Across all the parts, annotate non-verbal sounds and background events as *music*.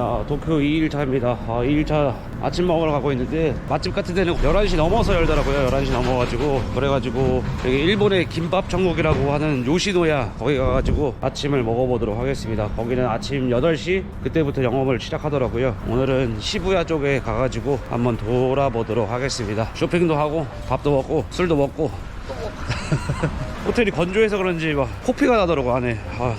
자, 도쿄 2일차입니다. 아, 2일차 아침 먹으러 가고 있는데 맛집 같은 데는 11시 넘어서 열더라고요. 11시 넘어가지고 그래가지고 여기 일본의 김밥 천국이라고 하는 요시노야 거기 가가지고 아침을 먹어보도록 하겠습니다. 거기는 아침 8시 그때부터 영업을 시작하더라고요. 오늘은 시부야 쪽에 가가지고 한번 돌아보도록 하겠습니다. 쇼핑도 하고 밥도 먹고 술도 먹고 *laughs* 호텔이 건조해서 그런지 막 코피가 나더라고 안에. 아,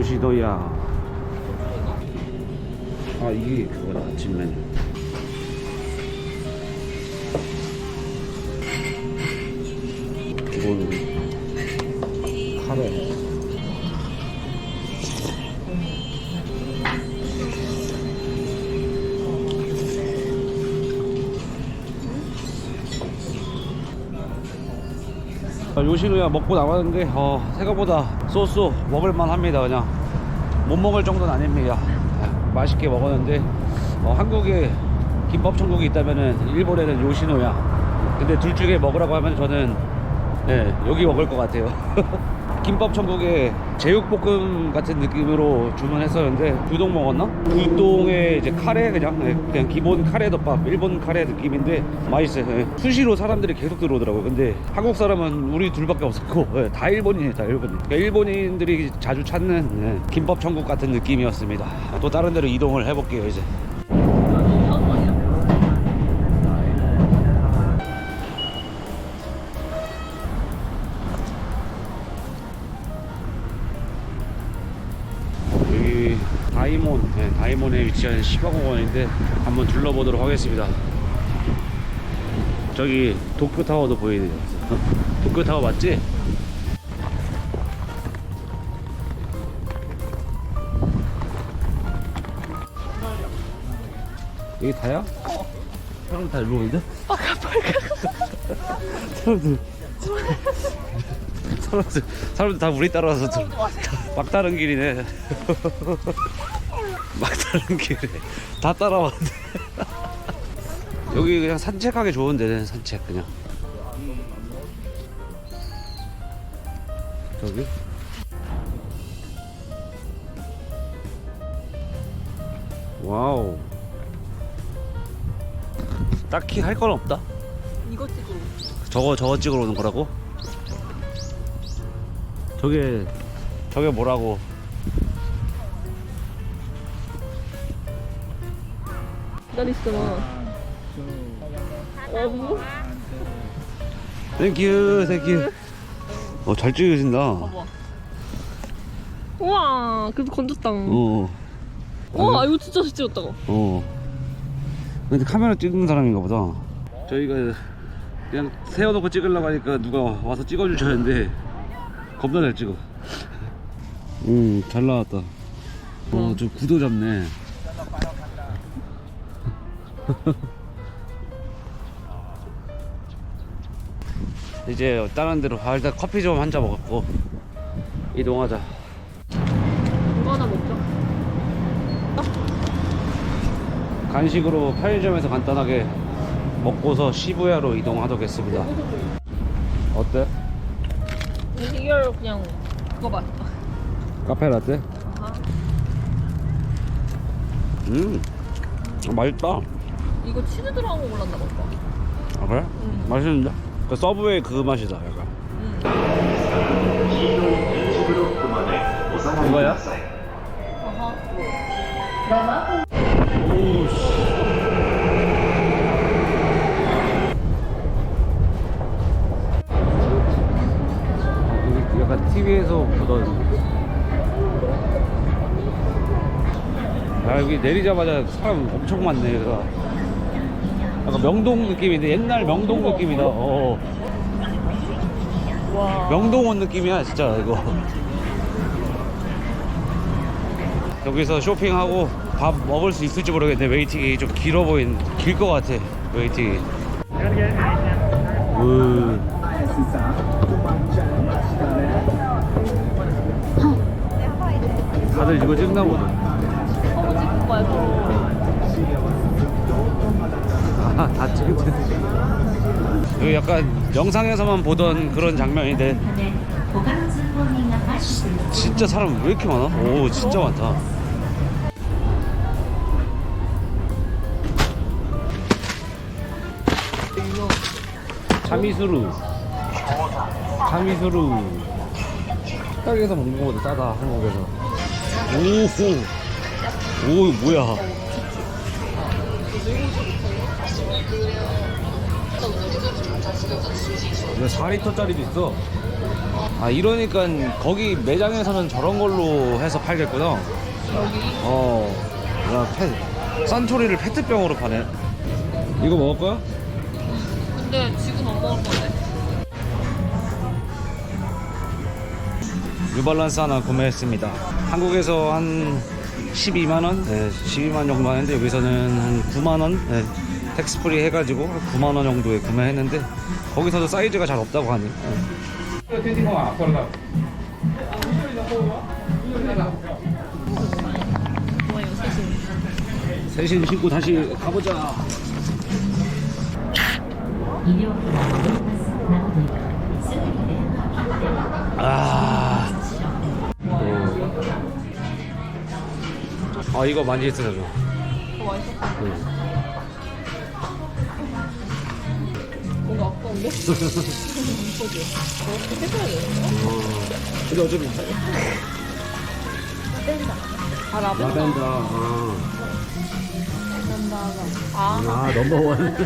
요시도야. 아 이게 그거다 아침 메뉴 기본 카레 아, 요시노야 먹고 나왔는데 어, 생각보다 소스 먹을만 합니다 그냥. 못 먹을 정도는 아닙니다. 아, 맛있게 먹었는데 어, 한국에 김밥 천국이 있다면은 일본에는 요시노야. 근데 둘 중에 먹으라고 하면 저는 네, 여기 먹을 것 같아요 *laughs* 김밥 천국에 제육볶음 같은 느낌으로 주문했었는데 구동 먹었나? 구동에 이제 카레 그냥? 네, 그냥 기본 카레 덮밥 일본 카레 느낌인데 맛있어요. 네. 수시로 사람들이 계속 들어오더라고요. 근데 한국 사람은 우리 둘밖에 없었고 네, 다 일본인이에요 다 일본인. 그러니까 일본인들이 자주 찾는 네, 김밥 천국 같은 느낌이었습니다. 또 다른 데로 이동을 해볼게요 이제 여기 다이몬, 네, 다이몬에 위치한 시바공원인데 한번 둘러보도록 하겠습니다. 저기 도쿄타워도 보이네요. 도쿄타워 맞지? 여기 다야? 사람 다 일로 오는데? 사람들 사람들 사람들 다 우리 따라와서 들- 막다른 길이네. *laughs* 막다른 길에 다 따라왔네. *laughs* 여기 그냥 산책하기 좋은 데네 산책 그냥. 저기? 와우. 딱히 할 건 없다. 이거 찍어. 저거 저거 찍으러 오는 거라고? 저게 저게 뭐라고? 기다리시잖아. 어, 뭐? 땡큐 땡큐. 어잘 찍으신다. 어. 우와, 그래도 건졌다. 어. 우와, 이거 진짜 잘 찍었다. 어. 근데 카메라 찍는 사람인가 보다. 저희가 그냥 세워놓고 찍으려고 하니까 누가 와서 찍어주셨는데 겁나 잘 찍어. 음, 잘 나왔다. 어, 저 구도 잡네. *laughs* 이제 다른 데로 아, 일단 커피 좀 한 잔 먹었고 이동하자. 이거 하나 먹자. 간식으로 편의점에서 간단하게 먹고서 시부야로 이동하도겠습니다. 어때? 이걸 그냥 그거 맛. 카페 라떼? 음, 아, 맛있다. 이거 치즈 들어간 거 봐. 오빠. 아 그래? 음. 맛있는데? 그 서브웨이 그 맛이다, 약간. 음. 이거야? 아하. 여기 내리자마자 사람 엄청 많네. 여기가. 약간 명동 느낌인데 옛날 명동 느낌이다. 어. 와. 명동원 느낌이야 진짜 이거 여기서 쇼핑하고 밥 먹을 수 있을지 모르겠네 웨이팅이 좀 길어 보인 길 것 같아 웨이팅이 으. 다들 이거 찍나 보다 말고. 아, 다 찍은데 여기 약간 영상에서만 보던 그런 장면인데 진짜 사람 왜 이렇게 많아? 오 진짜 많다. 자미수루. 자미수루. 식당에서 먹는 거보다 싸다 한국에서. 오오 오, 뭐야 이거 4리터짜리도 있어 아 이러니까 거기 매장에서는 저런 걸로 해서 팔겠구나 여기 어, 야, 페, 산초리를 페트병으로 파네. 이거 먹을 거야? 근데 지금 안 먹을 건데 뉴발란스 하나 구매했습니다. 한국에서 한 12만원? 네, 12만 정도 하는데 여기서는 한 9만원? 네, 텍스프리 해가지고 9만원 정도에 구매했는데 거기서도 사이즈가 잘 없다고 하네. 세신 신고 다시 가보자. 아. 아 이거 많이 했어 저. 더 맛있어 응. 뭔가 아까운데? 저기 저렇게 해줘야 되는데? 근데 어차피 아 라벤더 라벤더. 아, 아 아 넘버원.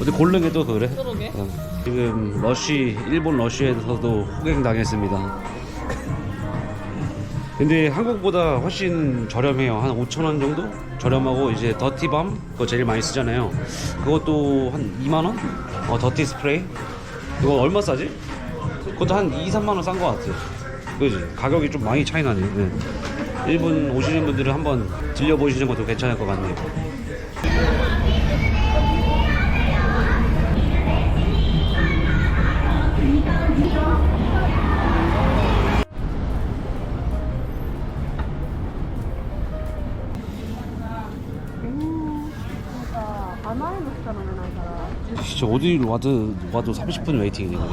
어제 고른 게 또 그래? 그러게 어, 지금 러쉬 일본 러쉬에서도 호갱 당했습니다. 근데 한국보다 훨씬 저렴해요. 한 5천 원 정도 저렴하고 이제 더티밤 그거 제일 많이 쓰잖아요. 그것도 한 2만 원? 어 더티 스프레이 이거 얼마 싸지? 그것도 한 2, 3만 원 싼 것 같아. 그지? 가격이 좀 많이 차이 나네. 네. 일본 오시는 분들은 한번 들려보시는 것도 괜찮을 것 같네요. 진짜 어디로 와도 와도 30분 웨이팅이네 거의.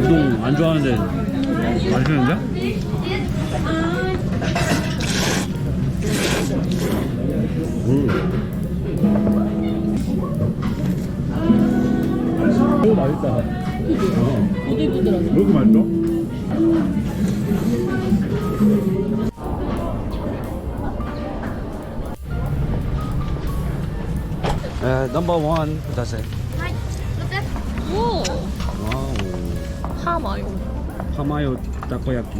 우동 안 좋아하는데? 부들부들하네 왜 이렇게 맛있어? 에 넘버 원 다세. 오 와우. 하마요 하마요 타코야끼.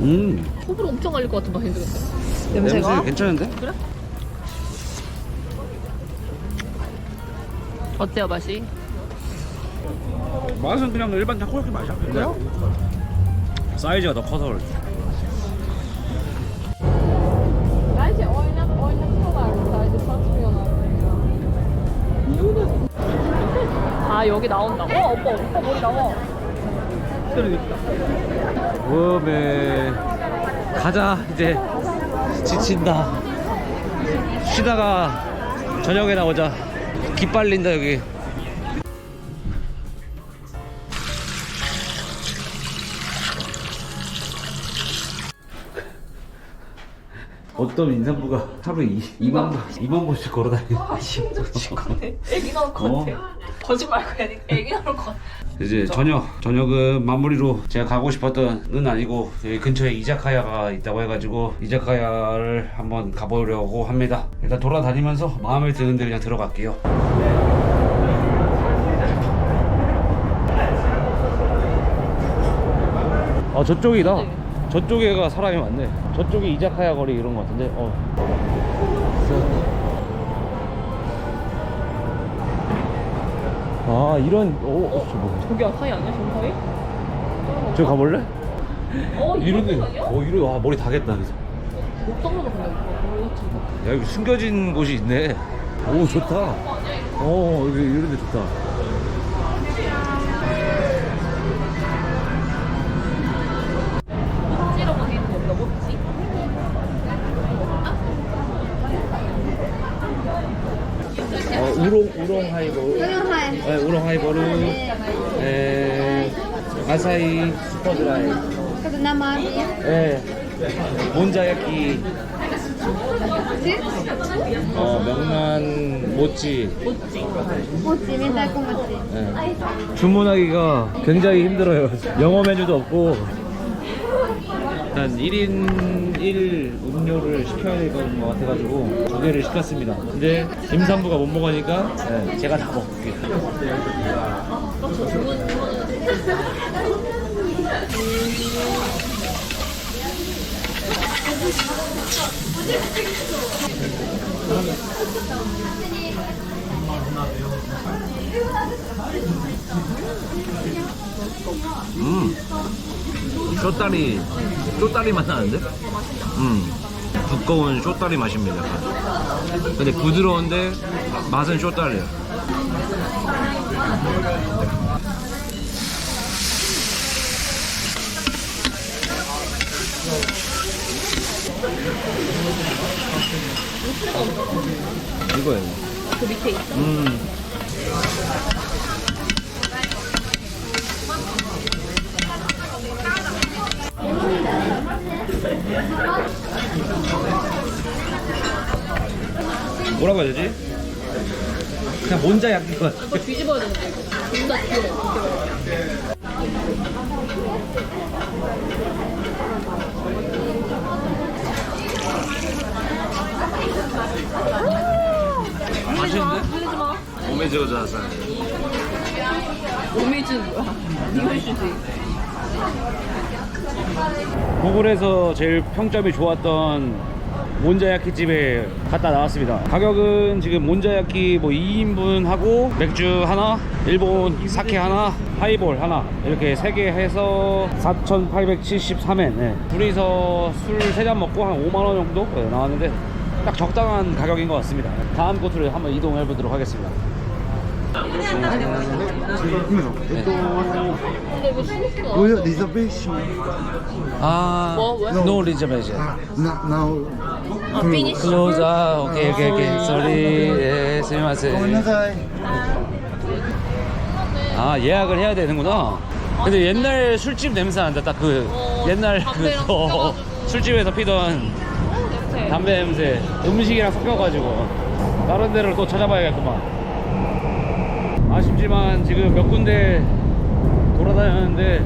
음. 호불호 엄청 갈릴 것 같은 맛인데 근데 냄새 냄새가? 괜찮은데? 그래? 어때요 맛이? 맛은 그냥 일반 타코야끼 맛이야. 근데 그래요? 사이즈가 더 커서 그렇지. Bence oynat oynatıyorlar sadece satmıyorlar. 아 여기 나온다고? 어, 오빠 오빠 머리 나와. 웜에 가자 이제 지친다 쉬다가 저녁에 나오자 기빨린다 여기 어떤 인삼부가 하루에 2, 만 2만 번씩 걸어다니는 아 심장 죽겠네. 애기 나올 것 어. 같아. 거짓말 그 애기 나올 것 같아. 이제 저녁 저녁은 마무리로 제가 가고 싶었던은 아니고 여기 근처에 이자카야가 있다고 해가지고 이자카야를 한번 가보려고 합니다. 일단 돌아다니면서 마음에 드는 데 그냥 들어갈게요. 아 저쪽이다. 저쪽에가 사람이 많네. 저쪽이 이자카야 거리 이런 거 같은데. 어. 아 이런 오, 어, 저 뭐. 저기 아카이 아니야 정사위? 저기 가볼래? 어 이런데 *laughs* 이런 거 아니야? 어 이런 와 머리 다겠다 그래서 목동으로 근데 오빠 머리 같은 거. 야 여기 숨겨진 곳이 있네 오 좋다 이거? 어 여기 이런 데 좋다 우롱 우롱 하이볼. Ulang hai. 네, 우롱 하이볼. 에, 아사히 슈퍼 드라이. Kata nama dia. 네. 몬자야키. 어, 명란 모찌. Mochi, minta aku mochi. 네. 주문하기가 굉장히 힘들어요. 영어 메뉴도 없고 한 1인 1 음료를 시켜야 될 것 같아가지고 두 개를 시켰습니다. 근데 임산부가 못 먹으니까 네, 제가 다 먹을게요. 음, 쇼다리, 쇼다리 맛 나는데? 음, 두꺼운 쇼다리 맛입니다. 근데 부드러운데 맛은 쇼다리야. 이거예요. 그 밑에 있어. 음. 뭐라고 해야 되지? 그냥 몬자 약인 것 같아. 이거 뒤집어야 되는데 이거. 둘다 뒤집어. 맛있는데? 마. 지어져서. 오메지는 뭐야? 이걸 주지. 구글에서 제일 평점이 좋았던 몬자야키 집에 갔다 나왔습니다. 가격은 지금 몬자야키 뭐 2인분 하고 맥주 하나, 일본 사케 하나, 하이볼 하나 이렇게 세개 해서 4,873엔. 네. 둘이서 술 3잔 먹고 한 5만 원 정도 네, 나왔는데 딱 적당한 가격인 것 같습니다. 다음 곳으로 한번 이동해 보도록 하겠습니다. With reservation. 아, no reservation. Now. Close. 아, 오케이, 오케이, 오케이. Sorry. 예, another. 아 예약을 해야 되는구나. 근데 옛날 술집 냄새 난다. 딱그 어, 옛날 그 어. 술집에서 피던. 담배 냄새 음식이랑 섞여가지고 다른 데를 또 찾아봐야겠구만. 아쉽지만 지금 몇 군데 돌아다녔는데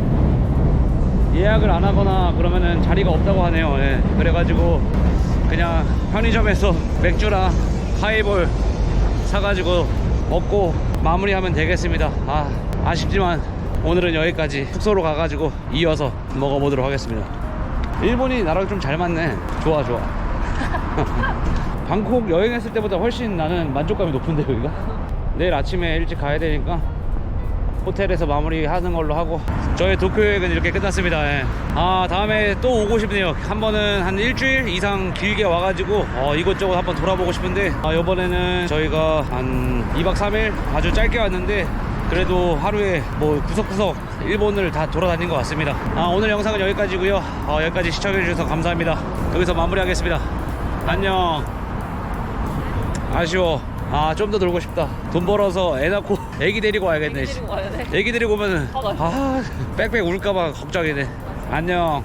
예약을 안 하거나 그러면은 자리가 없다고 하네요. 예. 그래가지고 그냥 편의점에서 맥주랑 하이볼 사가지고 먹고 마무리하면 되겠습니다. 아, 아쉽지만 오늘은 여기까지 숙소로 가가지고 이어서 먹어보도록 하겠습니다. 일본이 나랑 좀 잘 맞네. 좋아, 좋아. *laughs* 방콕 여행했을 때보다 훨씬 나는 만족감이 높은데 여기가? 내일 아침에 일찍 가야 되니까 호텔에서 마무리하는 걸로 하고. 저의 도쿄 여행은 이렇게 끝났습니다. 예. 아 다음에 또 오고 싶네요. 한 번은 한 일주일 이상 길게 와가지고 어, 이곳저곳 한번 돌아보고 싶은데. 아, 이번에는 저희가 한 2박 3일 아주 짧게 왔는데 그래도 하루에 뭐 구석구석 일본을 다 돌아다닌 것 같습니다. 아, 오늘 영상은 여기까지고요. 어, 여기까지 시청해 주셔서 감사합니다. 여기서 마무리하겠습니다 안녕. 아쉬워. 아 좀 더 놀고 싶다. 돈 벌어서 애 낳고 *laughs* 애기 데리고 와야겠네 데리고 가야 돼. 애기 데리고 오면은. 아. 아 빽빽 울까봐 걱정이네. 안녕